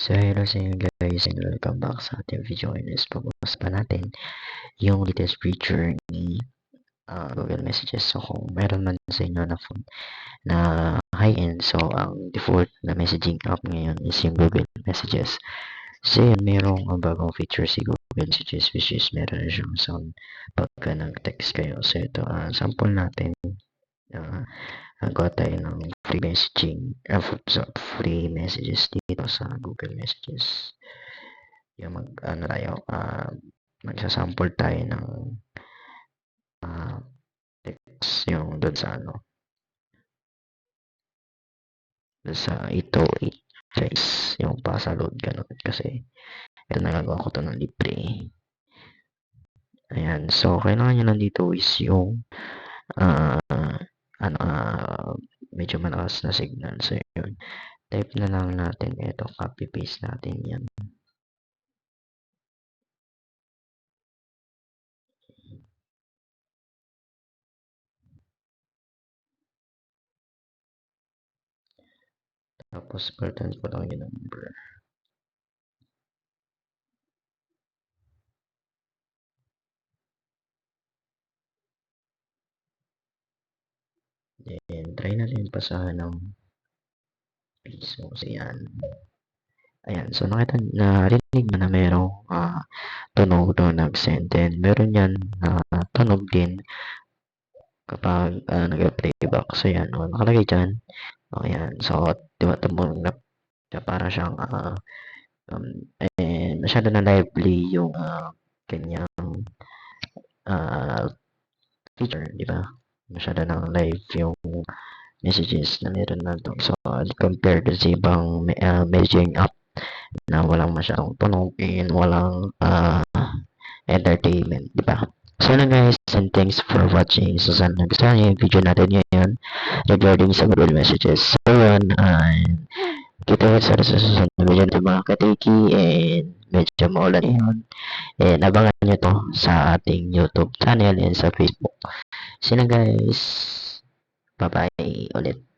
So, hello sa inyo guys and welcome back sa ating video ngayon is pag-upas pa natin yung latest feature ni uh, Google Messages. So, kung meron man sa inyo na phone na high-end, so ang default na messaging app ngayon is yung Google Messages. So, yun, merong uh, bagong feature si Google Messages which is meron na siyang sound pagka nag-text kayo. So, ito, uh, sample natin. Uh, nagawa tayo ng free messaging, uh, free messages dito sa Google Messages. Yung mag, ano tayo, uh, magsasample tayo ng uh, text yung doon sa ano, doon sa 808 guys, yung pasa load ganun kasi ito nagagawa ko to ng libre. Ayan, so kailangan nyo lang dito is yung uh, medyo malakas na signal. So, yun. Type na lang natin ito. Copy paste natin yan. Tapos, pattern ko lang yung number. Then, try natin pasahan ng piso. So, yan. Ayan. So, nakita, narinig mo na merong uh, tunog doon nag-send. Then, meron yan na uh, tunog din kapag uh, nag-playback. So, yan. O, nakalagay dyan. O, yan. So, di ba tumulong na para siyang uh, um, eh, masyado na lively yung uh, kanyang uh, feature, di ba? Masyado ng live yung messages na meron na to. So, compared sa ibang uh, messaging app na walang masyadong tunog and walang uh, entertainment, di ba? So na guys, and thanks for watching. So sana nagustuhan niyo yung video natin ngayon regarding sa Google Messages. So yun, and kita sa susunod na video natin mga katiki and medyo maulan yun. And abangan nyo to sa ating YouTube channel and sa Facebook. You guys. Bye-bye ulit.